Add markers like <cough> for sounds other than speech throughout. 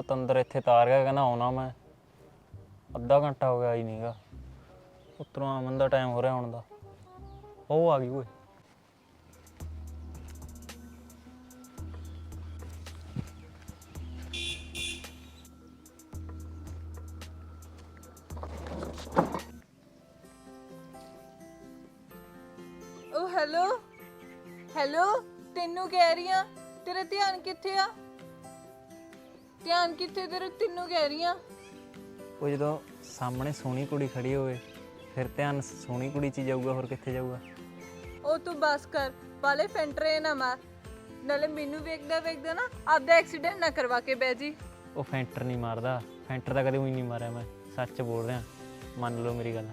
ਪਤੰਦਰ ਇੱਥੇ ਤਾਰ ਗਿਆ, ਕਹਿੰਦਾ ਆਉਣਾ ਮੈਂ। ਅੱਧਾ ਘੰਟਾ ਹੋ ਗਿਆ ਹੀ ਨਹੀਂਗਾ ਉੱਤਰੋਂ ਆਮਨ ਦਾ ਟਾਈਮ ਹੋ ਰਿਹਾ ਹੁਣ ਦਾ। ਉਹ ਆ ਗਈ ਓਏ। ਕਿੱਥੇ ਤੇਰਾ ਤੈਨੂੰ ਕਹਿ ਰਹੀ ਆ ਉਹ ਜਦੋਂ ਸਾਹਮਣੇ ਸੋਹਣੀ ਕੁੜੀ ਖੜੀ ਹੋਵੇ ਫਿਰ ਧਿਆਨ ਸੋਹਣੀ ਕੁੜੀ 'ਚ ਹੀ ਜਾਊਗਾ ਹੋਰ ਕਿੱਥੇ ਜਾਊਗਾ? ਉਹ ਤੂੰ ਬਸ ਕਰ ਵਾਲੇ ਫੈਂਟਰੇ ਨਾ ਮਾਰ। ਨਾਲੇ ਮੈਨੂੰ ਵੇਖਦਾ ਵੇਖਦਾ ਨਾ ਆਪਦਾ ਐਕਸੀਡੈਂਟ ਨਾ ਕਰਵਾ ਕੇ ਬਹਿ ਜੀ। ਉਹ ਫੈਂਟਰ ਨਹੀਂ ਮਾਰਦਾ ਫੈਂਟਰ ਤਾਂ ਕਦੇ ਉਹੀ ਨਹੀਂ ਮਾਰਿਆ ਮੈਂ ਸੱਚ ਬੋਲ ਰਿਹਾ ਮੰਨ ਲਓ ਮੇਰੀ ਗੱਲ।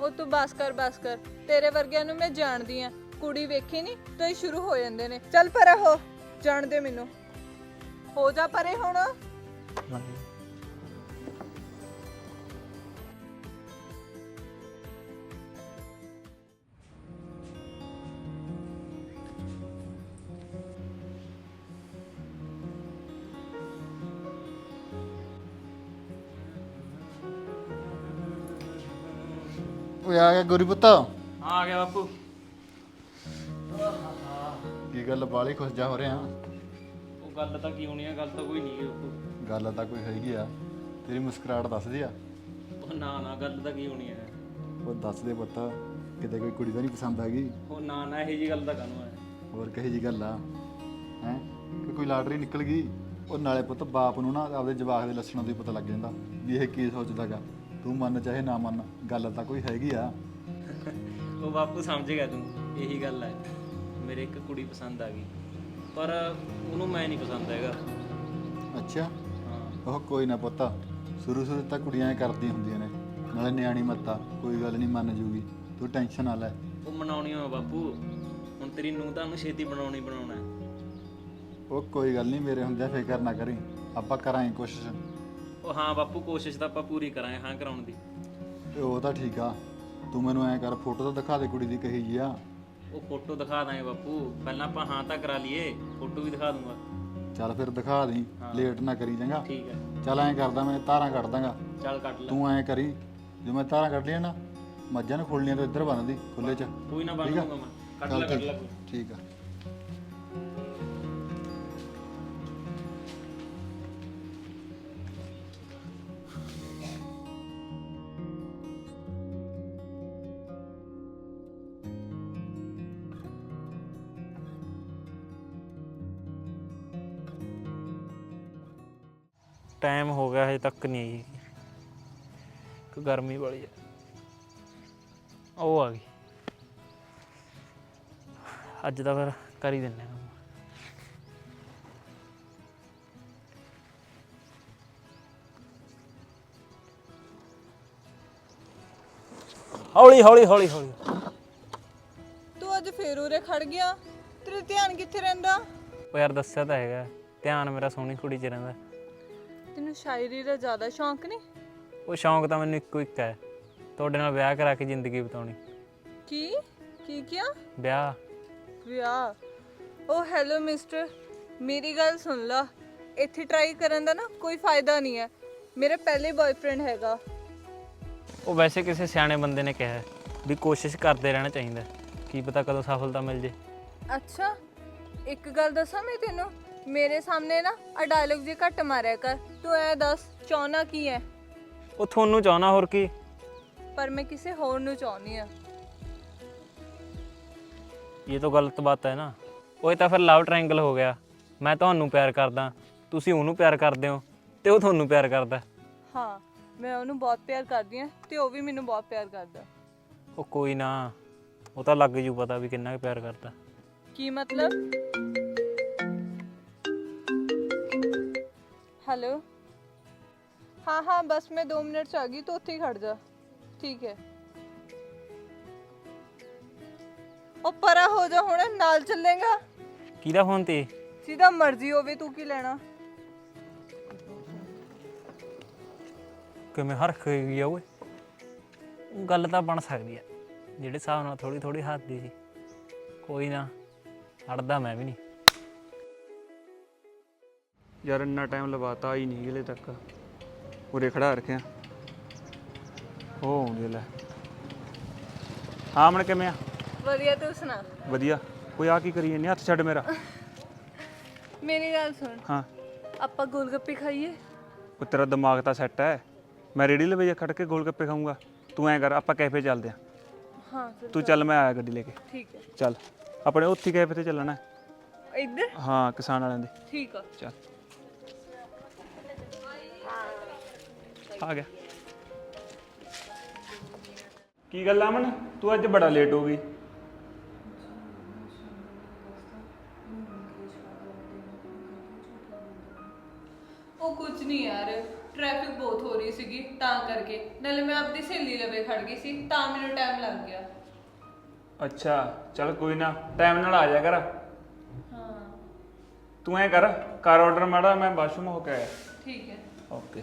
ਉਹ ਤੂੰ ਬਸ ਕਰ ਬਸ ਕਰ ਤੇਰੇ ਵਰਗਿਆਂ ਨੂੰ ਮੈਂ ਜਾਣਦੀ ਆ। ਕੁੜੀ ਵੇਖੀ ਨਹੀਂ ਤਾਂ ਹੀ ਸ਼ੁਰੂ ਹੋ ਜਾਂਦੇ ਨੇ। ਚੱਲ ਪਰੇ ਹੋ ਜਾਣਦੇ ਮੈਨੂੰ। ਹੋ ਜਾ ਪਰੇ ਹੁਣ। ਲਓ। ਓਏ ਆ ਗਿਆ ਗੁਰੀ ਪੁੱਤ। ਆ ਗਿਆ ਬਾਪੂ। ਕੀ ਗੱਲ ਬਾਲੀ ਖੁਸ਼ ਜਾ ਹੋ ਰਿਹਾ। ਉਹ ਗੱਲ ਤਾਂ ਕੀ ਹੋਣੀ ਆ ਗੱਲ ਤਾਂ ਕੋਈ ਨਹੀਂ ਬਾਪੂ। ਗੱਲ ਤਾਂ ਕੋਈ ਹੈਗੀ ਆ। ਤੇਰੀ ਮੁਸਕਰਾਹਟ ਦੱਸਦੀ ਆ? ਉਹ ਨਾ ਨਾ ਗੱਲ ਤਾਂ ਕੀ ਹੋਣੀ ਆ? ਉਹ ਦੱਸ ਦੇ ਪੁੱਤ ਕਿਤੇ ਕੋਈ ਕੁੜੀ ਤਾਂ ਨਹੀਂ ਪਸੰਦ ਆ ਗਈ? ਉਹ ਨਾ ਨਾ ਇਹੀ ਜੀ ਗੱਲ ਤਾਂ ਕਾਹਨੂੰ ਹੈ ਹੋਰ ਕਹੀ ਜੀ ਗੱਲ ਆ? ਹੈ? ਕਿ ਕੋਈ ਲਾਟਰੀ ਨਿਕਲ ਗਈ? ਉਹ ਨਾਲੇ ਪੁੱਤ ਬਾਪ ਨੂੰ ਨਾ ਆਪਦੇ ਜਵਾਕ ਦੇ ਲੱਛਣਾਂ ਤੋਂ ਹੀ ਪਤਾ ਲੱਗ ਜਾਂਦਾ ਵੀ ਇਹ ਕੀ ਸੋਚਦਾਗਾ। ਤੂੰ ਮੰਨ ਚਾਹੇ ਨਾ ਮੰਨ ਗੱਲ ਤਾਂ ਕੋਈ ਹੈਗੀ ਆ? ਉਹ ਬਾਪੂ ਸਮਝ ਗਿਆ ਤੂੰ ਇਹੀ ਗੱਲ ਹੈ ਮੇਰੇ ਇੱਕ ਕੁੜੀ ਪਸੰਦ ਆ ਗਈ ਪਰ ਉਹਨੂੰ ਮੈਂ ਨਹੀਂ ਪਸੰਦ ਹੈਗਾ। ਅੱਛਾ। ਹਾਂ ਉਹ ਕੋਈ ਨਾ ਪੁੱਤ ਸ਼ੁਰੂ ਸ਼ੁਰੂ ਤਾਂ ਕੁੜੀਆਂ ਐਂ ਕਰਦੀਆਂ ਹੁੰਦੀਆਂ ਨੇ ਨਾਲੇ ਨਿਆਣੀ ਮੱਤਾ ਕੋਈ ਗੱਲ ਨਹੀਂ ਮੰਨ ਜੂਗੀ ਤੂੰ ਟੈਨਸ਼ਨ ਨਾ ਲੈ। ਉਹ ਮਨਾਉਣੀ ਆ ਬਾਪੂ ਹੁਣ ਤੇਰੀ ਨੂੰ ਤਾਂ ਛੇਤੀ ਬਣਾਉਣੀ ਬਣਾਉਣਾ ਹੈ। ਉਹ ਕੋਈ ਗੱਲ ਨਹੀਂ ਮੇਰੇ ਹੁੰਦਿਆਂ ਫਿਕਰ ਨਾ ਕਰੀ ਆਪਾਂ ਕਰਾਂਗੇ ਕੋਸ਼ਿਸ਼। ਉਹ ਹਾਂ ਬਾਪੂ ਕੋਸ਼ਿਸ਼ ਤਾਂ ਆਪਾਂ ਪੂਰੀ ਕਰਾਂਗੇ ਹਾਂ ਕਰਾਉਣ ਦੀ। ਤੇ ਉਹ ਤਾਂ ਠੀਕ ਆ ਤੂੰ ਮੈਨੂੰ ਐਂ ਕਰ ਫੋਟੋ ਤਾਂ ਦਿਖਾ ਦੇ ਕੁੜੀ ਦੀ ਕਹੀ ਜੀ ਆ। ਉਹ ਫੋਟੋ ਦਿਖਾ ਦਾਂਗੇ ਬਾਪੂ ਪਹਿਲਾਂ ਆਪਾਂ ਹਾਂ ਤਾਂ ਕਰਾ ਲਈਏ ਫੋਟੋ ਵੀ ਦਿਖਾ ਦੂੰਗਾ। ਚੱਲ ਫਿਰ ਦਿਖਾ ਦੇ ਲੇਟ ਨਾ ਕਰੀ ਚੰਗਾ। ਠੀਕ ਹੈ। ਚੱਲ ਐਂ ਕਰਦਾ ਮੈਂ ਤਾਰਾਂ ਕੱਢ ਦਾਂਗਾ। ਚੱਲ ਕੱਟ ਲੈ। ਤੂੰ ਐਂ ਕਰੀ ਜੇ ਮੈਂ ਤਾਰਾਂ ਕੱਢ ਲਿਆ ਨਾ ਮੱਝਾਂ ਨੂੰ ਖੋਲਣੀਆਂ ਤਾਂ ਇੱਧਰ ਬੰਨਦੀ ਖੁੱਲੇ 'ਚ। ਕੋਈ ਨਾ ਬਣ ਦੂੰਗਾ ਮੈਂ। ਕੱਟ ਲੈ ਕੱਟ ਲੈ। ਠੀਕ ਆ। ਟਾਈਮ ਹੋ ਗਿਆ ਹਜੇ ਤੱਕ ਨਹੀਂ ਆਈ ਕਿ ਗਰਮੀ ਵਾਲੀ ਹੈ ਉਹ ਆ ਗਈ। ਅੱਜ ਦਾ ਫਿਰ ਕਰ ਹੀ ਦਿੰਨੇ ਆ ਹੌਲੀ ਹੌਲੀ ਹੌਲੀ ਹੌਲੀ। ਤੂੰ ਅੱਜ ਫੇਰ ਉਰੇ ਖੜ ਗਿਆ। ਤੇਰਾ ਧਿਆਨ ਕਿੱਥੇ ਰਹਿੰਦਾ? ਉਹ ਯਾਰ ਦੱਸਿਆ ਤਾਂ ਹੈਗਾ। ਧਿਆਨ ਮੇਰਾ ਸੋਹਣੀ ਕੁੜੀ 'ਚ ਰਹਿੰਦਾ। ਤੈਨੂੰ ਸ਼ਾਇਰੀ ਦਾ ਜ਼ਿਆਦਾ ਸ਼ੌਂਕ ਨਹੀਂ? ਉਹ ਸ਼ੌਂਕ ਤਾਂ ਮੈਨੂੰ ਇੱਕੋ ਇੱਕ ਹੈ। ਤੁਹਾਡੇ ਨਾਲ ਵਿਆਹ ਕਰਾ ਕੇ ਜ਼ਿੰਦਗੀ ਬਿਤਾਉਣੀ। ਕੀ? ਕੀ ਕਿਆ ਵਿਆਹ। ਵਿਆਹ? ਓ ਹੈਲੋ ਮਿਸਟਰ ਮੇਰੀ ਗੱਲ ਸੁਣ ਲਾ। ਇੱਥੇ ਟਰਾਈ ਕਰਨ ਦਾ ਨਾ ਕੋਈ ਫਾਇਦਾ ਨਹੀਂ ਹੈ। ਮੇਰਾ ਪਹਿਲੇ ਬॉयਫ੍ਰੈਂਡ ਹੈਗਾ। ਉਹ ਵੈਸੇ ਕਿਸੇ ਸਿਆਣੇ ਬੰਦੇ ਨੇ ਕਿਹਾ ਹੈ ਵੀ ਕੋਸ਼ਿਸ਼ ਕਰਦੇ ਰਹਿਣਾ ਚਾਹੀਦਾ ਹੈ। ਕੀ ਪਤਾ ਕਦੋਂ ਸਫਲਤਾ ਮਿਲ ਜੇ। ਅੱਛਾ ਇੱਕ ਗੱਲ ਦੱਸਾਂ ਮੈਂ ਤੈਨੂੰ? ਮੇਰੇ ਸਾਹਮਣੇ ਨਾ ਆ ਡਾਇਲੌਗ ਜੇ ਘੱਟ ਮਾਰਿਆ ਕਰ। ਤੂੰ ਐ ਦੱਸ ਚਾਹਨਾ ਕੀ ਹੈ ਉਹ ਤੁਹਾਨੂੰ ਚਾਹਣਾ ਹੋਰ ਕੀ? ਪਰ ਮੈਂ ਕਿਸੇ ਹੋਰ ਨੂੰ ਚਾਹੁੰਦੀ ਆ। ਇਹ ਤਾਂ ਗਲਤ ਬਾਤ ਹੈ ਨਾ। ਉਹ ਇਹ ਤਾਂ ਫਿਰ ਲਵ ਟ੍ਰਾਇੰਗਲ ਹੋ ਗਿਆ। ਮੈਂ ਤੁਹਾਨੂੰ ਪਿਆਰ ਕਰਦਾ। ਤੁਸੀਂ ਉਹਨੂੰ ਪਿਆਰ ਕਰਦੇ ਹੋ ਤੇ ਉਹ ਤੁਹਾਨੂੰ ਪਿਆਰ ਕਰਦਾ। ਹਾਂ ਮੈਂ ਉਹਨੂੰ ਬਹੁਤ ਪਿਆਰ ਕਰਦੀ ਆ ਤੇ ਉਹ ਵੀ ਮੈਨੂੰ ਬਹੁਤ ਪਿਆਰ ਕਰਦਾ। ਉਹ ਕੋਈ ਨਾ। ਉਹ ਤਾਂ ਲੱਗ ਜੂ ਪਤਾ ਵੀ ਕਿੰਨਾ ਪਿਆਰ ਕਰਦਾ। ਕੀ ਮਤਲਬ? ਹੈਲੋ ਹਾਂ ਹਾਂ ਬਸ ਮੈਂ 2 ਮਿੰਟ ਚ ਆ ਗਈ ਤੂੰ ਉੱਥੇ ਹੀ ਖੜ ਜਾ। ਠੀਕ ਹੈ। ਉਹ ਪਰਾ ਹੋ ਜਾ ਹੁਣ ਨਾਲ ਚੱਲੇਗਾ। ਕਿਹਦਾ ਫੋਨ ਤੇ? ਸਿੱਧਾ ਮਰਜ਼ੀ ਹੋਵੇ ਤੂੰ ਕੀ ਲੈਣਾ? ਕਿਵੇਂ ਹਰਖ ਗਈ ਆ ਓਏ? ਗੱਲ ਤਾਂ ਬਣ ਸਕਦੀ ਆ ਜਿਹੜੇ ਹਿਸਾਬ ਨਾਲ ਥੋੜੀ ਥੋੜੀ ਹੱਥ ਦੀ ਸੀ। ਕੋਈ ਨਾ ਅੜਦਾ ਮੈਂ ਵੀ ਨਹੀਂ। ਯਾਰ ਇੰਨਾ ਟਾਈਮ ਲਵਾਤਾ ਹੀ ਨਹੀਂ ਹਲੇ ਤੱਕ। ਉਰੇ ਖੜਾ ਰੱਖਿਆ। ਉਹ ਆਉਂਦੇ ਲੈ। ਹਾਂ ਮਣ ਕਿਵੇਂ ਆ? ਵਧੀਆ ਤੂੰ ਸੁਣਾ? ਵਧੀਆ। ਕੋਈ ਆ ਕੀ ਕਰੀ ਜਾਂਦੀ ਹੱਥ ਛੱਡ ਮੇਰਾ। ਮੇਰੀ ਗੱਲ ਸੁਣ। ਹਾਂ। ਆਪਾਂ ਗੋਲਗੱਪੇ ਖਾਈਏ। ਉਹ ਤੇਰਾ ਦਿਮਾਗ ਤਾਂ ਸੈੱਟ ਹੈ ਮੈਂ ਰੇੜੀ ਲਵੇ ਜਾ ਖੜ ਕੇ ਗੋਲ ਗੱਪੇ ਖਾਊਂਗਾ। ਤੂੰ ਐਂ ਕਰ ਆਪਾਂ ਕੈਫੇ ਚੱਲਦੇ ਆ। ਹਾਂ ਫਿਰ ਤੂੰ ਚੱਲ। ਮੈਂ ਆਇਆ ਗੱਡੀ ਲੈ ਕੇ। ਠੀਕ ਹੈ। ਚੱਲ। ਆਪਣੇ ਉੱਥੇ ਕੈਫੇ ਤੇ ਚੱਲਣਾ। ਹੈ। ਇੱਧਰ? ਹਾਂ ਕਿਸਾਨ ਵਾਲਿਆਂ ਦੇ। ਠੀਕ ਆ। ਚੱਲ। ਆ ਗਿਆ। ਕੀ ਗੱਲ ਅਮਨ? ਤੂੰ ਅੱਜ ਬੜਾ ਲੇਟ ਹੋ ਗਈ। ਉਹ ਕੁਝ ਨਹੀਂ ਯਾਰ ਟ੍ਰੈਫਿਕ ਬਹੁਤ ਹੋ ਰਹੀ ਸੀਗੀ ਤਾਂ ਕਰਕੇ। ਨਾਲੇ ਮੈਂ ਆਪਣੀ ਸਹੇਲੀ ਲਵੇ ਖੜ ਗਈ ਸੀ ਤਾਂ ਮੈਨੂੰ ਟਾਈਮ ਲੱਗ ਗਿਆ। ਅੱਛਾ ਚੱਲ ਕੋਈ ਨਾ ਟਾਈਮ ਨਾਲ ਆ ਜਾ ਕਰ। ਹਾਂ। ਤੂੰ ਐਂ ਕਰ ਕਾਰ ਆਰਡਰ ਮਾੜਾ ਮੈਂ ਵਾਸ਼ਰੂਮ ਹੋ ਕੇ ਆਇਆ। ਠੀਕ ਹੈ। ਓਕੇ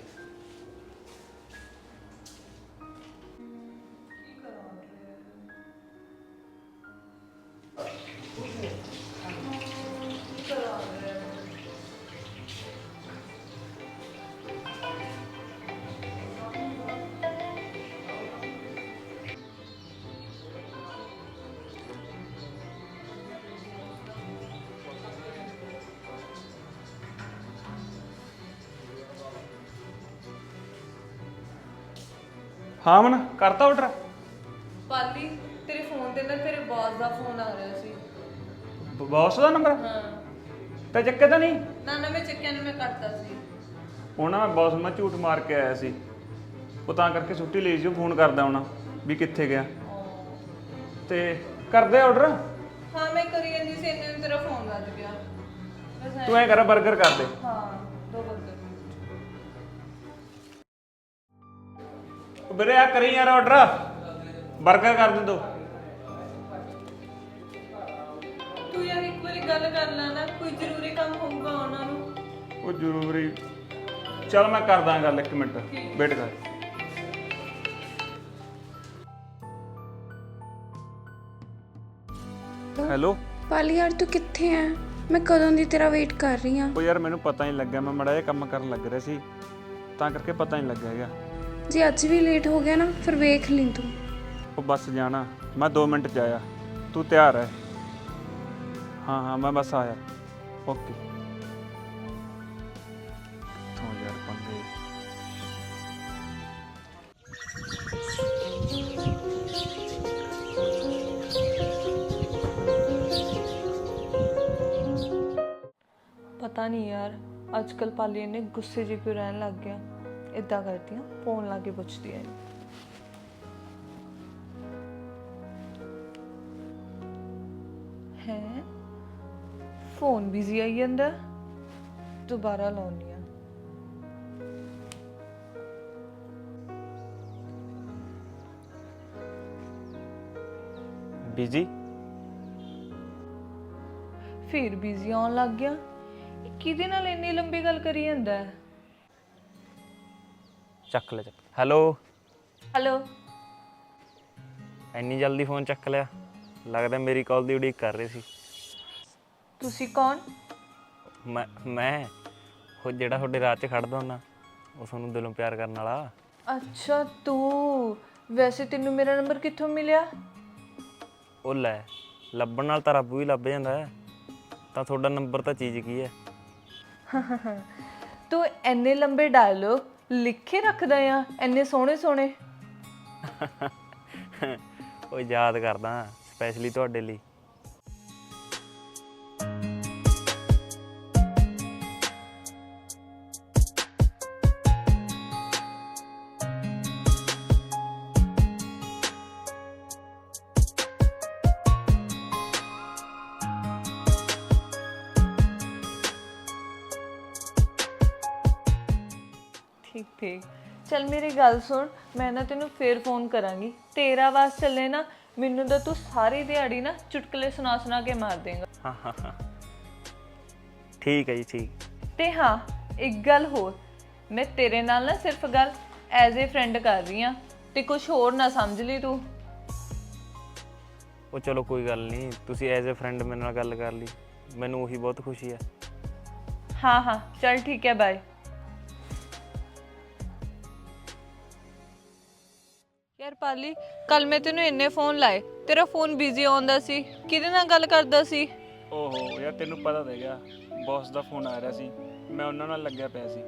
ਹਾਂ ਮਨ ਕਰਤਾ ਆਰਡਰ ਪਾਲੀ ਤੇਰੇ ਫੋਨ ਤੇ ਨਾ ਤੇਰੇ ਬਾਸ ਦਾ ਫੋਨ ਆ ਰਿਹਾ ਸੀ। ਬੌਸ ਦਾ ਨੰਬਰ ਹਾਂ। ਤੇ ਚੱਕੇ ਤਾਂ ਨਹੀਂ? ਨਾ ਨਾ ਮੈਂ ਚੱਕਿਆ ਨੂੰ ਮੈਂ ਕੱਟਦਾ ਸੀ। ਉਹ ਨਾ ਬੌਸ ਮੈਂ ਝੂਠ ਮਾਰ ਕੇ ਆਇਆ ਸੀ। ਉਹ ਤਾਂ ਕਰਕੇ ਛੁੱਟੀ ਲਈ ਸੀ ਫੋਨ ਕਰਦਾ ਹੁਣਾ ਵੀ ਕਿੱਥੇ ਗਿਆ। ਤੇ ਕਰਦੇ ਆਰਡਰ ਹਾਂ ਮੈਂ ਕਰੀ ਜਾਂਦੀ ਸੀ ਇੰਨੇ ਨੂੰ ਤੇਰਾ ਫੋਨ ਵੱਜ ਗਿਆ। ਬਸ ਐਂ- ਤੂੰ ਐਂ ਕਰ 버ਗਰ ਕਰ ਦੇ। ਹਾਂ ਦੋ ਬੰਦੇ ਵੀਰੇ ਆ ਕਰੀ ਯਾਰ ਆਰਡਰ 버ਗਰ ਕਰ ਦੇ ਦੋ ਤੂੰ ਯਾਰ ਇੱਕ ਵਾਰੀ ਗੱਲ ਕਰ ਲੈ ਨਾ ਕੋਈ ਜ਼ਰੂਰੀ ਕੰਮ ਹੋਊਗਾ ਉਹਨਾਂ ਨੂੰ। ਉਹ ਜ਼ਰੂਰੀ। ਚਲ ਮੈਂ ਕਰਦਾ ਗੱਲ ਇੱਕ ਮਿੰਟ। ਵੇਟ ਕਰ। ਹੈਲੋ। ਪਾਲੀ ਯਾਰ ਤੂੰ ਕਿੱਥੇ ਐ? ਮੈਂ ਕਦੋਂ ਦੀ ਤੇਰਾ ਵੇਟ ਕਰ ਰਹੀ ਆ? ਉਹ ਯਾਰ ਮੈਨੂੰ ਪਤਾ ਨਹੀਂ ਲੱਗਿਆ ਮੈਂ ਮੜਾ ਜਿਹਾ ਕੰਮ ਕਰਨ ਲੱਗ ਰਿਹਾ ਸੀ। ਤਾਂ ਕਰਕੇ ਪਤਾ ਨਹੀਂ ਲੱਗਿਆ ਹੈਗਾ। ਜੇ ਅੱਜ ਵੀ ਲੇਟ ਹੋ ਗਿਆ ਨਾ ਫਿਰ ਵੇਖ ਲਈ ਤੂੰ। ਉਹ ਬੱਸ ਜਾਣਾ। ਮੈਂ 2 ਮਿੰਟ 'ਚ ਆਇਆ। ਤੂੰ ਤਿਆਰ ਹੈ ਹਾਂ ਹਾਂ ਮੈਂ ਬਸ ਆਇਆ। ਓਕੇ। ਕਿੱਥੋਂ ਯਾਰ ਪੰਗੇ ਪਤਾ ਨਹੀਂ ਯਾਰ ਅੱਜ ਕੱਲ ਪਾਲੀ ਨੇ ਗੁੱਸੇ ਜਿਹੇ ਕਿਉਂ ਰਹਿਣ ਲੱਗ ਇਦਾਂ ਕਰਦੀਆਂ ਫੋਨ ਲਾ ਕੇ ਪੁੱਛਦੀ ਐ ਹੈ? ਫੋਨ ਬਿਜ਼ੀ ਆਈ ਜਾਂਦਾ ਦੁਬਾਰਾ ਲਾਉਣੀ ਆ ਬੀਜੀ ਫਿਰ ਬਿਜ਼ੀ ਆਉਣ ਲੱਗ ਗਿਆ। ਇਹ ਕਿਹਦੇ ਨਾਲ ਇੰਨੀ ਲੰਬੀ ਗੱਲ ਕਰੀ ਜਾਂਦਾ ਹੈ? ਚੱਕ ਲੈ ਚੱਕ। ਹੈਲੋ? ਹੈਲੋ? ਇੰਨੀ ਜਲਦੀ ਫੋਨ ਚੱਕ ਲਿਆ। ਲੱਗਦਾ ਮੇਰੀ ਕਾਲ ਦੀ ਉਡੀਕ ਕਰ ਰਹੇ ਸੀ। ਤੁਸੀਂ ਕੌਣ? ਮੈਂ ਮੈਂ? ਉਹ ਜਿਹੜਾ ਤੁਹਾਡੇ ਰਾਹ 'ਚ ਖੜਦਾ ਹੁੰਦਾ ਉਹ ਤੁਹਾਨੂੰ ਦਿਲੋਂ ਪਿਆਰ ਕਰਨ ਵਾਲਾ। ਅੱਛਾ ਤੂੰ। ਵੈਸੇ ਤੈਨੂੰ ਮੇਰਾ ਨੰਬਰ ਕਿੱਥੋਂ ਮਿਲਿਆ? ਉਹ ਲੈ ਲੱਭਣ ਨਾਲ ਤਾਂ ਰੱਬ ਵੀ ਲੱਭ ਜਾਂਦਾ ਹੈ। ਤਾਂ ਤੁਹਾਡਾ ਨੰਬਰ ਤਾਂ ਚੀਜ਼ ਕੀ ਹੈ? <laughs> ਤੂੰ ਐਨੇ ਲੰਬੇ ਡਾਇਲੋਗ ਲਿਖੇ ਰੱਖਦਾ ਆ ਐਨੇ ਸੋਹਣੇ ਸੋਹਣੇ। <laughs> ਉਹ ਯਾਦ ਕਰਦਾ ਸਪੈਸ਼ਲੀ ਤੁਹਾਡੇ ਲਈ। ਠੀਕ ਠੀਕ। ਚਲ ਮੇਰੀ ਗੱਲ ਸੁਣ ਮੈਂ ਨਾ ਤੈਨੂੰ ਫੇਰ ਫੋਨ ਕਰਾਂਗੀ। ਤੇਰਾ ਵਾਸ ਚੱਲੇ ਨਾ ਮੈਨੂੰ ਤਾਂ ਤੂੰ ਸਾਰੀ ਦਿਹਾੜੀ ਨਾ ਚੁਟਕਲੇ ਸੁਣਾ ਸੁਣਾ ਕੇ ਮਾਰ ਦੇਂਗਾ। ਹਾਂ ਹਾਂ ਹਾਂ। ਠੀਕ ਹੈ ਜੀ ਠੀਕ। ਤੇ ਹਾਂ ਇੱਕ ਗੱਲ ਹੋਰ। ਮੈਂ ਤੇਰੇ ਨਾਲ ਨਾ ਸਿਰਫ ਗੱਲ ਐਜ਼ ਅ ਫਰੈਂਡ ਕਰ ਰਹੀ ਆ ਤੇ ਕੁਝ ਹੋਰ ਨਾ ਸਮਝ ਲਈ ਤੂੰ। ਉਹ ਚਲੋ ਕੋਈ ਗੱਲ ਨਹੀਂ ਤੁਸੀਂ ਐਜ਼ ਅ ਫਰੈਂਡ ਮੇਰੇ ਨਾਲ ਗੱਲ ਕਰ ਲਈ। ਮੈਨੂੰ ਉਹੀ ਬਹੁਤ ਖੁਸ਼ੀ ਹੈ। ਹਾਂ ਹਾਂ ਚਲ ਠੀਕ ਹੈ ਬਾਏ ਪਾਲੀ ਕੱਲ ਮੈਂ ਤੈਨੂੰ ਇੰਨੇ ਫੋਨ ਲਾਏ ਤੇਰਾ ਫੋਨ ਬਿਜ਼ੀ ਆਉਂਦਾ ਸੀ ਕਿਹਦੇ ਨਾਲ ਗੱਲ ਕਰਦਾ ਸੀ? ਓਹੋ ਯਾਰ ਤੈਨੂੰ ਪਤਾ ਤਾਂ ਹੈਗਾ ਬੌਸ ਦਾ ਫੋਨ ਆ ਰਿਹਾ ਸੀ ਮੈਂ ਉਹਨਾਂ ਨਾਲ ਲੱਗਿਆ ਪਿਆ ਸੀ।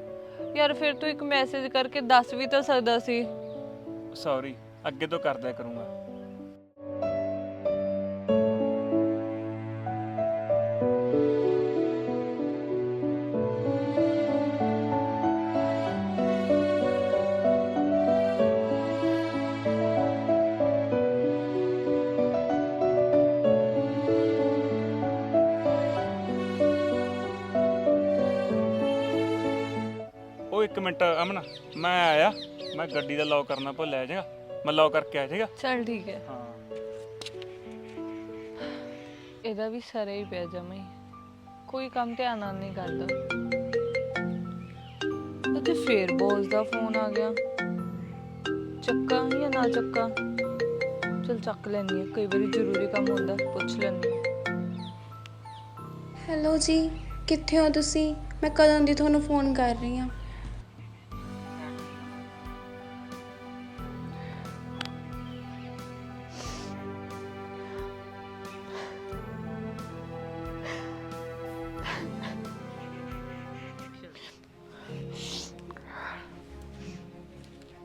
ਯਾਰ ਫਿਰ ਤੂੰ ਇੱਕ ਮੈਸੇਜ ਕਰਕੇ ਦੱਸ ਵੀ ਤਾਂ ਸਕਦਾ ਸੀ। ਸੌਰੀ ਅੱਗੇ ਤੋਂ ਕਰਦਿਆ ਕਰੂੰਗਾ। ਅਮਨ ਮੈਂ ਆਇਆ ਮੈਂ ਗੱਡੀ ਦਾ ਲੌਕ ਕਰਨਾ ਭੁੱਲਿਆ ਜਾਗਾ ਮੈਂ ਲੌਕ ਕਰਕੇ ਆ ਜਾਏਗਾ ਚਲ ਠੀਕ ਹੈ। ਹਾਂ। ਇਹਦਾ ਵੀ ਸਰੇ ਹੀ ਪਿਆ ਜਮਾ ਹੀ। ਕੋਈ ਕੰਮ ਧਿਆਨ ਨਾਲ ਨਹੀਂ ਕਰਦਾ। ਅਤੇ ਫੇਰ ਬੋਸ ਦਾ ਫੋਨ ਆ ਗਿਆ। ਚੱਕਾ ਜਾਂ ਨਾ ਚੱਕਾ? ਚਲ ਚੱਕ ਲੈਣੀ ਹੈ। ਕਈ ਵਾਰੀ ਜ਼ਰੂਰੀ ਕੰਮ ਹੁੰਦਾ ਪੁੱਛ ਲੈਣੀ ਹੈਲੋ ਜੀ ਕਿੱਥੇ ਹੋ ਤੁਸੀਂ? ਮੈਂ ਕਦੋਂ ਦੀ ਤੁਹਾਨੂੰ ਫੋਨ ਕਰ ਰਹੀ ਹਾਂ।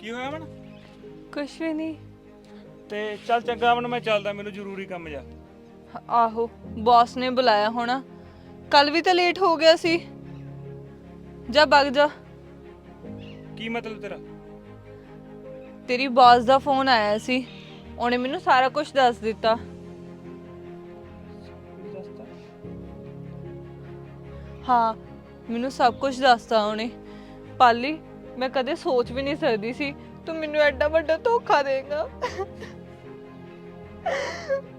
ਕੀ ਹੋਇਆ ਅਮਨ? ਕੁਛ ਵੀ ਨਹੀਂ। ਤੇ ਚੱਲ ਚੰਗਾ ਅਮਨ ਮੈਂ ਚੱਲਦਾ ਮੈਨੂੰ ਜ਼ਰੂਰੀ ਕੰਮ ਜਾ। ਆਹੋ ਬੌਸ ਨੇ ਬੁਲਾਇਆ ਹੋਣਾ। ਕੱਲ ਵੀ ਤਾਂ ਲੇਟ ਹੋ ਗਿਆ ਸੀ। ਜਾ ਵਗ ਜਾ। ਕੀ ਮਤਲਬ ਤੇਰਾ? ਤੇਰੀ ਬੌਸ ਦਾ ਫੋਨ ਆਇਆ ਸੀ। ਉਹਨੇ ਮੈਨੂੰ ਸਾਰਾ ਕੁਝ ਦੱਸ ਦਿੱਤਾ। ਹਾਂ ਮੈਨੂੰ ਸਭ ਕੁਝ ਦੱਸਤਾ ਉਹਨੇ। ਪਾਲੀ ਮੈਂ ਕਦੇ ਸੋਚ ਵੀ ਨਹੀਂ ਸਕਦੀ ਸੀ ਤੂੰ ਮੈਨੂੰ ਐਡਾ ਵੱਡਾ ਧੋਖਾ ਦੇਗਾ।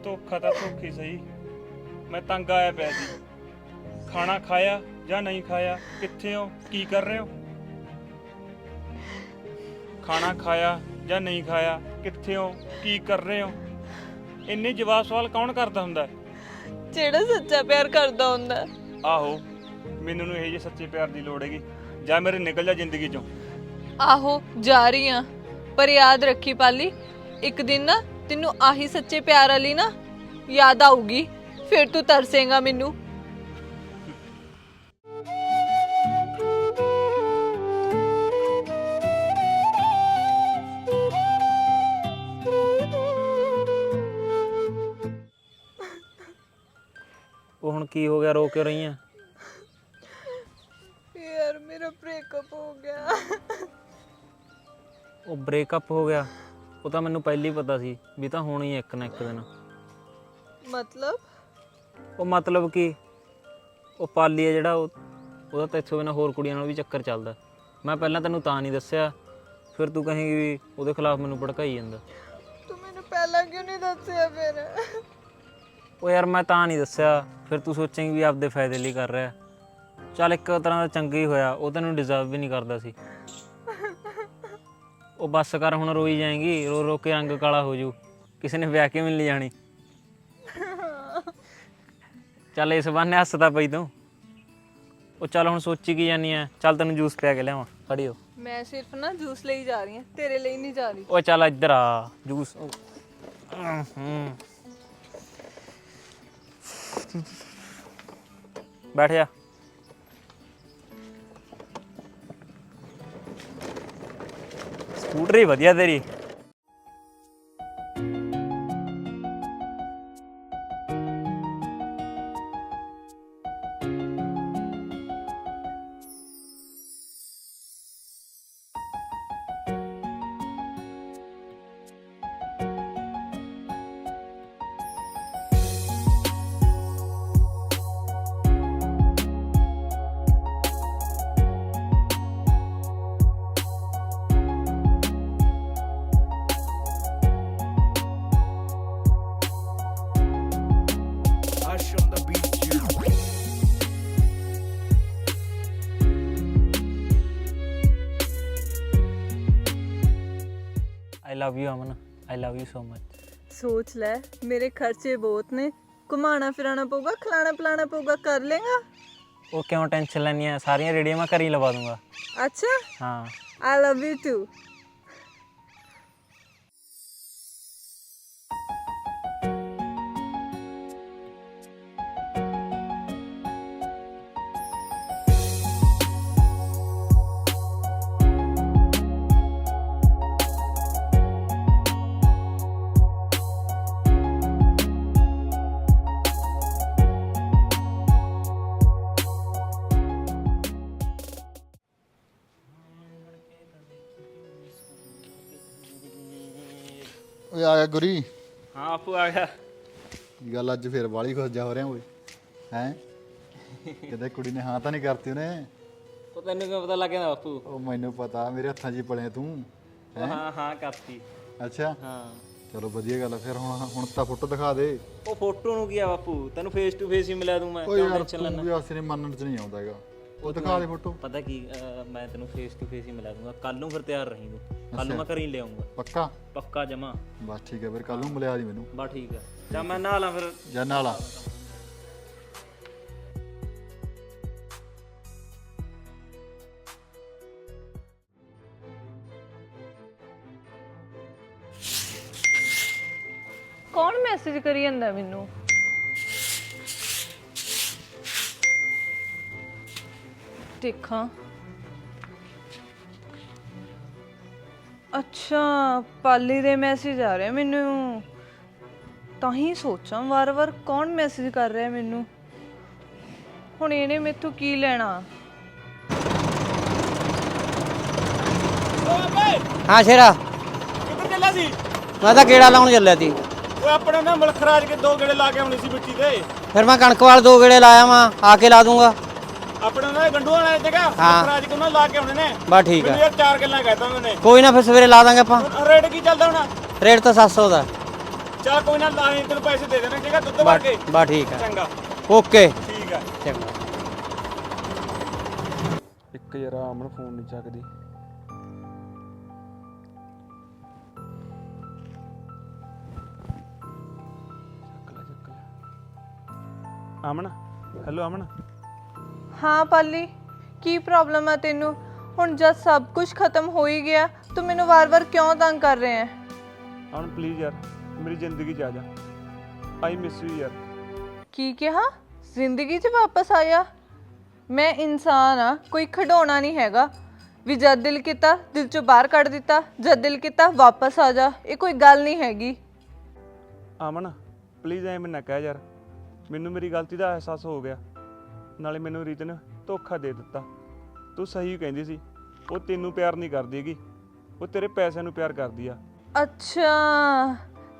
ਧੋਖਾ ਤਾਂ ਧੋਖੀ ਸਹੀ। ਮੈਂ ਤੰਗ ਆਇਆ ਪਿਆ ਸੀ। ਖਾਣਾ ਖਾਇਆ ਜਾਂ ਨਹੀਂ ਖਾਇਆ ਕਿੱਥੇ ਹੋ ਕੀ ਕਰ ਰਹੇ ਹੋ? ਖਾਣਾ ਖਾਇਆ ਜਾਂ ਨਹੀਂ ਖਾਇਆ ਕਿੱਥੇ ਹੋ ਕੀ ਕਰ ਰਹੇ ਹੋ? ਇੰਨੇ ਜਵਾਬ ਸਵਾਲ ਕੌਣ ਕਰਦਾ ਹੁੰਦਾ? ਹੈ? ਜਿਹੜਾ ਸੱਚਾ ਪਿਆਰ ਕਰਦਾ ਹੁੰਦਾ। ਆਹੋ ਮੈਨੂੰ ਨੂੰ ਇਹ ਜਿਹੇ ਸੱਚੇ ਪਿਆਰ ਦੀ ਲੋੜ ਹੈਗੀ। ਜਾਂ ਮੇਰੇ ਨਿਕਲ ਜਾ ਜ਼ਿੰਦਗੀ ਚੋਂ। ਆਹੋ, ਜਾ ਰਹੀ ਆ। ਪਰ ਯਾਦ ਰੱਖੀ ਪਾਲੀ, ਇੱਕ ਦਿਨ ਨਾ ਤੈਨੂੰ ਆਹੀ ਸੱਚੇ ਪਿਆਰ ਵਾਲੀ ਨਾ ਯਾਦ ਆਊਗੀ, ਫਿਰ ਤੂੰ ਤਰਸੇਗਾ ਮੈਨੂੰ। ਉਹ ਹੁਣ ਕੀ ਹੋ ਗਿਆ, ਰੋ ਕਿਉਂ ਰਹੀ ਆ ਉਹ ਬ੍ਰੇਕਅਪ ਹੋ ਗਿਆ। ਉਹ ਤਾਂ ਮੈਨੂੰ ਪਹਿਲਾਂ ਹੀ ਪਤਾ ਸੀ ਵੀ ਤਾਂ ਹੋਣੀ ਹੈ ਇੱਕ ਨਾ ਇੱਕ ਦਿਨ। ਮਤਲਬ? ਉਹ ਮਤਲਬ ਕਿ? ਉਹ ਪਾਲੀ ਹੈ ਜਿਹੜਾ ਉਹ ਉਹਦਾ ਤਾਂ ਇੱਥੋਂ ਬਿਨਾਂ ਹੋਰ ਕੁੜੀਆਂ ਨਾਲ ਵੀ ਚੱਕਰ ਚੱਲਦਾ। ਮੈਂ ਪਹਿਲਾਂ ਤੈਨੂੰ ਤਾਂ ਨਹੀਂ ਦੱਸਿਆ। ਫਿਰ ਤੂੰ ਕਹੇਂਗੀ ਵੀ ਉਹਦੇ ਖਿਲਾਫ ਮੈਨੂੰ ਭੜਕਾਈ ਜਾਂਦਾ। ਤੂੰ ਮੈਨੂੰ ਪਹਿਲਾਂ ਕਿਉਂ ਨਹੀਂ ਦੱਸਿਆ ਫਿਰ? ਉਹ ਯਾਰ ਮੈਂ ਤਾਂ ਨਹੀਂ ਦੱਸਿਆ। ਫਿਰ ਤੂੰ ਸੋਚੇਂਗੀ ਵੀ ਆਪਦੇ ਫਾਇਦੇ ਲਈ ਕਰ ਰਿਹਾ। ਚੱਲ ਇੱਕ ਤਰ੍ਹਾਂ ਦਾ ਚੰਗਾ ਹੀ ਹੋਇਆ। ਉਹ ਤੈਨੂੰ ਡਿਜ਼ਰਵ ਵੀ ਨਹੀਂ ਕਰਦਾ ਸੀ। ਉਹ ਬੱਸ ਕਰ ਹੁਣ ਰੋਈ ਜਾਏਗੀ ਰੋ ਰੋ ਕੇ ਰੰਗ ਕਾਲਾ ਹੋ ਜੂ ਕਿਸੇ ਨੇ ਵਿਆਹ ਕੇ ਮਿਲ ਜਾਣੀ ਚੱਲ ਇਸ ਬਹਾਨੇ ਹੱਸਦਾ ਪਈ ਤੂੰ। ਉਹ ਚੱਲ ਹੁਣ ਸੋਚੀ ਕੀ ਜਾਨੀ ਐ ਚੱਲ ਤੈਨੂੰ ਜੂਸ ਪਿਆ ਕੇ ਲਿਆਵਾਂ ਖੜੀ ਹੋ ਮੈਂ ਸਿਰਫ ਨਾ ਜੂਸ ਲਈ ਜਾ ਰਹੀ ਹਾਂ ਤੇਰੇ ਲਈ ਨਹੀਂ ਜਾ ਰਹੀ। ਉਹ ਚੱਲ ਇੱਧਰ ਆ ਜੂਸ। ਉਹ, ਬੈਠ ਜਾ। ਸਕੂਟਰੀ ਵਧੀਆ ਤੇਰੀ। I love you Aman. I love you so much ਸੋਚ ਲੈ ਮੇਰੇ ਖਰਚੇ ਬਹੁਤ ਨੇ। ਘੁਮਾਣਾ ਫਿਰਾਣਾ ਪਊਗਾ ਖਿਲਾਣਾ ਪਿਲਾਣਾ ਪਊਗਾ ਕਰ ਲੇਗਾ? ਉਹ ਕਿਉਂ ਟੈਨਸ਼ਨ ਲੈਣੀ ਆ? ਸਾਰੀਆਂ ਰੇਡੀਓ ਮੈਂ ਘਰ ਹੀ ਲਵਾ ਦੂੰਗਾ। ਅੱਛਾ। ਹਾਂ। ਆਈ ਲਵ ਯੂ ਟੂ ਓਏ ਆ ਗਿਆ ਗੁਰੀ। ਹਾਂ ਆਪੂ ਆ ਗਿਆ। ਕੀ ਗੱਲ ਅੱਜ ਫੇਰ ਬਾਲੀ ਖੁਸ਼ ਜਾ ਹੋ ਰਿਹਾ ਓਏ? ਹੈ? ਕਿਤੇ ਕੁੜੀ ਨੇ ਹਾਂ ਤਾਂ ਨਹੀਂ ਕਰਤੀ ਉਹਨੇ? ਉਹ ਤੈਨੂੰ ਕਿਵੇਂ ਪਤਾ ਲੱਗ ਗਿਆ ਬਾਪੂ? ਉਹ ਮੈਨੂੰ ਪਤਾ ਮੇਰੇ ਹੱਥਾਂ 'ਚ ਹੀ ਪਲੇ ਤੂੰ। ਹਾਂ? ਹਾਂ ਕਰਤੀ। ਅੱਛਾ। ਹਾਂ। ਚਲੋ ਵਧੀਆ ਗੱਲ ਆ ਫਿਰ ਹੁਣ ਹੁਣ ਤਾਂ ਫੋਟੋ ਦਿਖਾ ਦੇ। ਉਹ ਫੋਟੋ ਨੂੰ ਕੀ ਆ ਬਾਪੂ? ਤੈਨੂੰ ਫੇਸ ਟੂ ਫੇਸ ਹੀ ਮਿਲਾ ਦੂੰ ਮੈਂ ਓਏ ਕਿਉਂ ਯਾਰ ਟੈਨਸ਼ਨ ਲੈਣਾ ਤੂੰ ਵੀ ਆਸਰੇ ਮੰਨਣ 'ਚ ਨਹੀਂ ਆਉਂਦਾ ਹੈਗਾ। ਉਹ ਦਿਖਾ ਦੇ ਫੋਟੋ। ਪਤਾ ਕੀ ਅਹ, ਮੈਂ ਤੈਨੂੰ ਫੇਸ ਟੂ ਫੇਸ ਹੀ ਮਿਲਾ ਦੂੰਗਾ। ਕੱਲ ਨੂੰ ਫਿਰ ਤਿਆਰ ਰਹੀਂ ਤੂੰ। ਕੱਲ ਨੂੰ ਮੈਂ ਘਰ ਹੀ ਲਿਆਉਂਗਾ ਪੱਕਾ? ਪੱਕਾ ਜਮਾ। ਬਸ ਠੀਕ ਹੈ ਫਿਰ ਕੱਲ ਨੂੰ ਮਿਲਿਆ ਦੀ ਮੈਨੂੰ। ਬਾ ਠੀਕ ਆ ਜਾਂ ਮੈਂ ਨਹਾ ਲਾਂ ਫਿਰ। ਜਾਂ ਨਾਲ ਆ ਕੌਣ ਮੈਸੇਜ ਕਰੀ ਜਾਂਦਾ ਮੈਨੂੰ? ਦੇਖਾਂ। ਅੱਛਾ ਪਾਲੀ ਦੇ ਮੈਸੇਜ ਆ ਰਹੇ ਮੈਨੂੰ। ਤਾਂ ਹੀ ਸੋਚਾਂ ਵਾਰ-ਵਾਰ ਕੌਣ ਮੈਸੇਜ ਕਰ ਰਿਹਾ ਮੈਨੂੰ? ਹੁਣ ਇਹਨੇ ਮੈਥੋਂ ਕੀ ਲੈਣਾ? ਹਾਂ ਸ਼ੇਰਾ। ਕਿੱਧਰ ਚੱਲਿਆ ਸੀ? ਮੈਂ ਤਾਂ ਗੇੜਾ ਲਾਉਣ ਚੱਲਿਆ ਸੀ। ਓਏ ਆਪਣੇ ਨਾ ਮਲਖਰਾਜ ਕੇ ਦੋ ਗੇੜੇ ਲਾ ਕੇ ਆਉਣੀ ਸੀ ਮਿੱਟੀ ਦੇ। ਫਿਰ ਮੈਂ ਕਣਕ ਵਾਲ ਦੋ ਗੇੜੇ ਲਾਇਆ ਵਾਂ ਆ ਕੇ ਲਾ ਦੂੰਗਾ। ਆਪਣੇ ਨਾ ਗੰਡੂ ਵਾਲਾ ਜਗ੍ਹਾ ਹਾਂ। ਮਲਖਰਾਜ ਕੇ ਉਹਨਾਂ ਲਾ ਕੇ ਆਉਣੇ ਨੇ। ਬਸ ਠੀਕ ਮੈਨੂੰ ਹੈ ਯਾਰ ਚਾਰ ਗੱਲਾਂ ਕਹਿਤਾ ਮੈਨੇ ਕੋਈ ਨਾ ਫਿਰ ਸਵੇਰੇ ਲਾ ਦਾਂਗੇ ਆਪਾਂ। ਰੇਟ ਕੀ ਚੱਲਦਾ ਹੋਣਾ? ਰੇਟ ਤਾਂ 700 ਦਾ। ਚੱਲ ਕੋਈ ਨਾ ਲਾਹੀਂ ਤੈਨੂੰ ਪੈਸੇ ਦੇ ਦੇਣੇ ਜਗ੍ਹਾ ਦੁੱਧ ਭਰ ਕੇ ਬਸ ਠੀਕ ਹੈ ਚੰਗਾ। ਓਕੇ। ਠੀਕ ਆ। ਚੰਗਾ। ਇੱਕ ਯਾਰ ਅਮਨ ਫੋਨ ਨਹੀਂ ਚੱਕਦੀ। ਚੱਕ ਲੈ ਚੱਕ ਲੈ। ਅਮਨ ਹੈਲੋ ਅਮਨ ਹਾਂ ਪਾਲੀ ਕੀ ਪ੍ਰੋਬਲਮ ਆ ਤੈਨੂੰ? ਹੁਣ ਜਦ ਸਭ ਕੁਝ ਖਤਮ ਹੋ ਹੀ ਗਿਆ ਤੂੰ ਮੈਨੂੰ ਵਾਰ-ਵਾਰ ਕਿਉਂ ਤੰਗ ਕਰ ਰਿਹਾ ਹੈ? ਅਮਨ ਪਲੀਜ਼ ਯਾਰ ਮੇਰੀ ਜ਼ਿੰਦਗੀ 'ਚ ਆ ਜਾ। ਆਈ ਮਿਸ ਯੂ ਯਾਰ। ਕੀ ਕਿਹਾ? ਜ਼ਿੰਦਗੀ 'ਚ ਵਾਪਸ ਆਇਆ? ਮੈਂ ਇਨਸਾਨ ਆ ਕੋਈ ਖਿਡੌਣਾ ਨਹੀਂ ਹੈਗਾ। ਵੀ ਜਦ ਦਿਲ ਕੀਤਾ ਦਿਲ 'ਚੋਂ ਬਾਹਰ ਕੱਢ ਦਿੱਤਾ ਜਦ ਦਿਲ ਕੀਤਾ ਵਾਪਸ ਆ ਜਾ। ਇਹ ਕੋਈ ਗੱਲ ਨਹੀਂ ਹੈਗੀ। ਅਮਨ ਪਲੀਜ਼ ਐ ਮੈਨੂੰ ਨਾ ਕਹਿ ਯਾਰ। ਮੈਨੂੰ ਮੇਰੀ ਗਲਤੀ ਦਾ ਅਹਿਸਾਸ ਹੋ ਗਿਆ। ਨਾਲੇ ਮੈਨੂੰ ਰੀਤ ਨੇ ਧੋਖਾ ਦੇ ਦਿੱਤਾ। ਤੂੰ ਸਹੀ ਕਹਿੰਦੀ ਸੀ। ਉਹ ਤੈਨੂੰ ਪਿਆਰ ਨਹੀਂ ਕਰਦੀ ਹੈਗੀ। ਉਹ ਤੇਰੇ ਪੈਸਿਆਂ ਨੂੰ ਪਿਆਰ ਕਰਦੀ ਆ। ਅੱਛਾ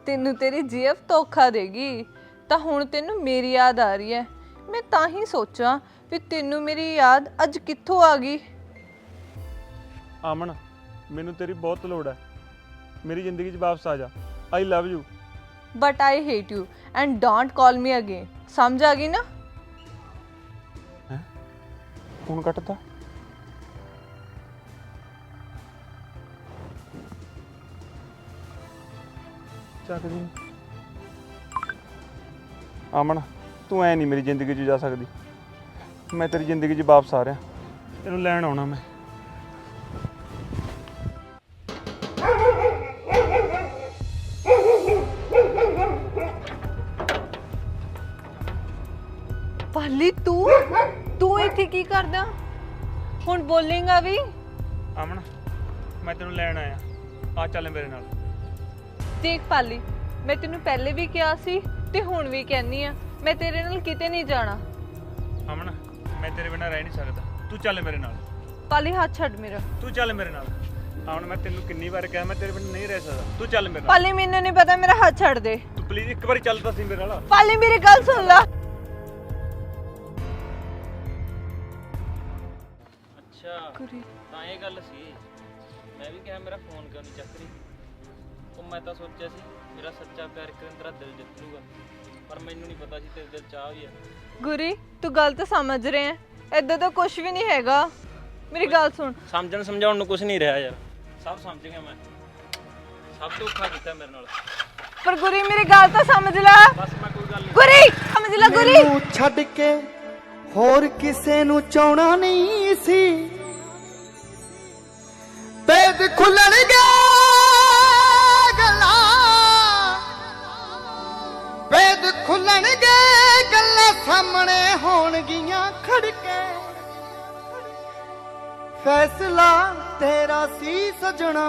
ਤੈਨੂੰ ਤੇਰੀ ਜੀਐਫ ਧੋਖਾ ਦੇਗੀ। ਤਾਂ ਹੁਣ ਤੈਨੂੰ ਮੇਰੀ ਯਾਦ ਆ ਰਹੀ ਹੈ। ਮੈਂ ਤਾਂ ਹੀ ਸੋਚਾਂ ਵੀ ਤੈਨੂੰ ਮੇਰੀ ਯਾਦ ਅੱਜ ਕਿੱਥੋਂ ਆ ਗਈ। ਅਮਨ ਮੈਨੂੰ ਤੇਰੀ ਬਹੁਤ ਲੋੜ ਹੈ। ਮੇਰੀ ਜ਼ਿੰਦਗੀ 'ਚ ਵਾਪਸ ਆ ਜਾ। I love you but I hate you and don't call me again ਸਮਝ ਆ ਗਈ ਨਾ? ਫੋਨ ਕੱਟਦਾ? ਚੱਕਦੀ ਨੀ। ਅਮਨ, ਤੂੰ ਐ ਨਹੀਂ ਮੇਰੀ ਜ਼ਿੰਦਗੀ 'ਚ ਜਾ ਸਕਦੀ। ਮੈਂ ਤੇਰੀ ਜ਼ਿੰਦਗੀ 'ਚ ਵਾਪਸ ਆ ਰਿਹਾ। ਤੈਨੂੰ ਲੈਣ ਆਉਣਾ ਮੈਂ। ਪਾਲੀ ਤੂੰ? ਤੂੰ ਇੱਥੇ ਕੀ ਕਰਦਾ? ਹੁਣ ਬੋਲੇਗਾ ਵੀ? ਅਮਨ ਮੈਂ ਤੈਨੂੰ ਲੈਣ ਆਇਆ। ਆ ਚੱਲ ਮੇਰੇ ਨਾਲ। ਦੇਖ ਪਾਲੀ ਮੈਂ ਤੈਨੂੰ ਪਹਿਲੇ ਵੀ ਕਿਹਾ ਸੀ ਤੇ ਹੁਣ ਵੀ ਕਹਿੰਨੀ ਆ ਮੈਂ ਤੇਰੇ ਨਾਲ ਕਿਤੇ ਨਹੀਂ ਜਾਣਾ। ਅਮਨ ਮੈਂ ਤੇਰੇ ਬਿਨਾਂ ਰਹਿ ਨਹੀਂ ਸਕਦਾ। ਤੂੰ ਚੱਲ ਮੇਰੇ ਨਾਲ। ਪਾਲੀ ਹੱਥ ਛੱਡ ਮੇਰਾ। ਤੂੰ ਚੱਲ ਮੇਰੇ ਨਾਲ। ਅਮਨ ਮੈਂ ਤੈਨੂੰ ਕਿੰਨੀ ਵਾਰ ਕਿਹਾ ਮੈਂ ਤੇਰੇ ਬਿਨਾਂ ਨਹੀਂ ਰਹਿ ਸਕਦਾ। ਤੂੰ ਚੱਲ ਮੇਰੇ ਨਾਲ। ਪਾਲੀ ਮੈਨੂੰ ਨਹੀਂ ਪਤਾ ਮੇਰਾ ਹੱਥ ਛੱਡ ਦੇ। ਤੂੰ ਪਲੀਜ਼ ਇੱਕ ਵਾਰੀ ਚੱਲ ਤਾਂ ਸੀ ਮੇਰੇ ਨਾਲ। ਪਾਲੀ ਮੇਰੀ ਗੱਲ ਸੁਣ ਲੈ। ਅੱਛਾ ਤਾਂ ਇਹ ਗੱਲ ਸੀ। ਮੈਂ ਵੀ ਕਿਹਾ ਮੇਰਾ ਫੋਨ ਕਿਉਂ ਨਹੀਂ ਚੱਕ ਰਹੀ? ਉਹ ਮੈਂ ਤਾਂ ਸੋਚਿਆ ਸੀ ਮੇਰਾ ਸੱਚਾ ਪਿਆਰ ਇੱਕ ਦਿਨ ਤੇਰਾ ਦਿਲ ਜਿੱਤ ਲੂਗਾ ਪਰ ਮੈਨੂੰ ਨਹੀਂ ਪਤਾ ਸੀ ਤੇਰੇ ਦਿਲ ਚਾਹ ਵੀ ਹੈ। ਗੁਰੀ ਤੂੰ ਗਲਤ ਸਮਝ ਰਿਹਾ ਹੈ। ਏਦਾਂ ਤਾਂ ਕੁਝ ਵੀ ਨਹੀਂ ਹੈਗਾ। ਮੇਰੀ ਗੱਲ ਸੁਣ। ਸਮਝਣ ਸਮਝਾਉਣ ਨੂੰ ਕੁਝ ਨਹੀਂ ਰਿਹਾ ਯਾਰ। ਸਭ ਸਮਝ ਗਿਆ ਮੈਂ। ਸਭ ਧੋਖਾ ਕੀਤਾ ਮੇਰੇ ਨਾਲ। ਪਰ ਗੁਰੀ ਮੇਰੀ ਗੱਲ ਤਾਂ ਸਮਝ ਲੈ। ਬਸ ਮੈਂ ਕੋਈ ਗੱਲ ਨਹੀਂ ਗੁਰੀ ਸਮਝ ਲੈ ਗੁਰੀ। ਨੂੰ ਛੱਡ ਕੇ ਹੋਰ ਕਿਸੇ ਨੂੰ ਚਾਹਣਾ ਨਹੀਂ ਸੀ। ਪੇਦ ਖੁੱਲਣਗੇ ਗੱਲਾਂ। ਪੇਦ ਖੁੱਲਣਗੇ ਗੱਲਾਂ ਸਾਹਮਣੇ ਹੋਣਗੀਆਂ ਖੜਕੇ। ਫੈਸਲਾ ਤੇਰਾ ਸੀ ਸਜਣਾ,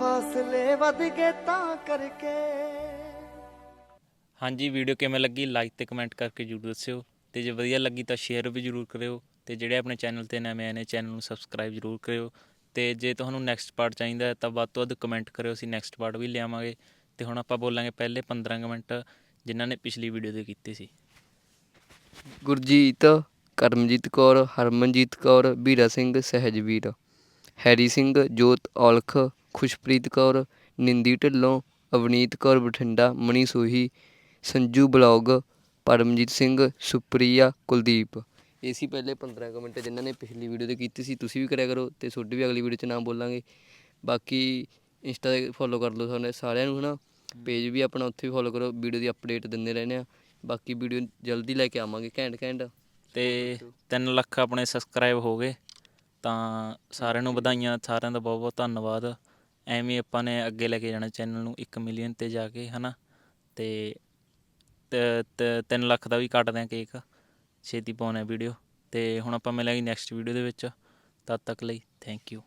ਫਾਸਲੇ ਵੱਧ ਗਏ ਤਾਂ ਕਰਕੇ। ਹਾਂਜੀ, ਵੀਡੀਓ ਕਿਵੇਂ ਲੱਗੀ? ਲਾਈਕ ਤੇ ਕਮੈਂਟ ਕਰਕੇ ਜਰੂਰ ਦੱਸਿਓ। ਤੇ ਜੇ ਵਧੀਆ ਲੱਗੀ ਤਾਂ ਸ਼ੇਅਰ ਵੀ ਜਰੂਰ ਕਰਿਓ। ਤੇ ਜਿਹੜੇ ਆਪਣੇ ਚੈਨਲ ਤੇ ਨਵੇਂ ਆਏ ਨੇ ਚੈਨਲ ਨੂੰ ਸਬਸਕ੍ਰਾਈਬ ਜਰੂਰ ਕਰਿਓ। ਤੇ ਜੇ ਤੁਹਾਨੂੰ ਨੈਕਸਟ ਪਾਰਟ ਚਾਹੀਦਾ ਤਾਂ ਵੱਧ ਤੋਂ ਵੱਧ ਕਮੈਂਟ ਕਰਿਓ, ਅਸੀਂ ਨੈਕਸਟ ਪਾਰਟ ਵੀ ਲਿਆਵਾਂਗੇ। ਤੇ ਹੁਣ ਆਪਾਂ ਬੋਲਾਂਗੇ ਪਹਿਲੇ 15 ਕੁ ਮਿੰਟ ਜਿਨ੍ਹਾਂ ਨੇ ਪਿਛਲੀ ਵੀਡੀਓ ਦੇ ਕੀਤੇ ਸੀ। Gurjeet, Karamjeet Kaur, Harmanjeet Kaur, Veera Singh Sehajveer Harry Singh, Jot Aulakh, Khushpreet Kaur, Nindi Dhillon, Avneet Kaur Bathinda Mani Sohi, Sanju blog, Paramjeet Singh, Supriya, Kuldeep. ਇਹ ਸੀ ਪਹਿਲੇ 15 ਕੁ ਮਿੰਟ ਜਿਨ੍ਹਾਂ ਨੇ ਪਿਛਲੀ ਵੀਡੀਓ ਤੇ ਕੀਤੀ ਸੀ। ਤੁਸੀਂ ਵੀ ਕਰਿਆ ਕਰੋ ਤੇ ਤੁਹਾਡੀ ਵੀ ਅਗਲੀ ਵੀਡੀਓ 'ਚ ਨਾਮ ਬੋਲਾਂਗੇ। ਬਾਕੀ ਇੰਸਟਾ ਤੇ ਫੋਲੋ ਕਰ ਲਓ ਸਾਨੂੰ ਸਾਰਿਆਂ ਨੂੰ ਹਨਾ। ਪੇਜ ਵੀ ਆਪਣਾ ਉੱਥੇ ਵੀ ਫੋਲੋ ਕਰੋ ਵੀਡੀਓ ਦੀ ਅਪਡੇਟ ਦਿੰਦੇ ਰਹਿੰਦੇ ਆ। ਬਾਕੀ ਵੀਡੀਓ ਜਲਦੀ ਲੈ ਕੇ ਆਵਾਂਗੇ ਘੈਂਟ ਘੈਂਟ। ਤੇ 3 ਲੱਖ ਆਪਣੇ ਸਬਸਕ੍ਰਾਈਬ ਹੋ ਗਏ। ਤਾਂ ਸਾਰਿਆਂ ਨੂੰ ਵਧਾਈਆਂ, ਸਾਰਿਆਂ ਦਾ ਬਹੁਤ ਬਹੁਤ ਧੰਨਵਾਦ। ਐਵੇਂ ਆਪਾਂ ਨੇ ਅੱਗੇ ਲੈ ਕੇ ਜਾਣਾ ਚੈਨਲ ਨੂੰ 1 ਮਿਲੀਅਨ ਤੇ ਜਾ ਕੇ ਹਨਾ। ਤੇ 3 ਲੱਖ ਦਾ ਵੀ ਕੱਟਦੇ ਆ ਕੇਕ ਛੇਤੀ ਪਾਉਣਾ ਵੀਡੀਓ ਅਤੇ ਹੁਣ ਆਪਾਂ ਮਿਲਾਂਗੇ ਨੈਕਸਟ ਵੀਡੀਓ ਦੇ ਵਿੱਚ। ਤਦ ਤੱਕ ਲਈ ਥੈਂਕ ਯੂ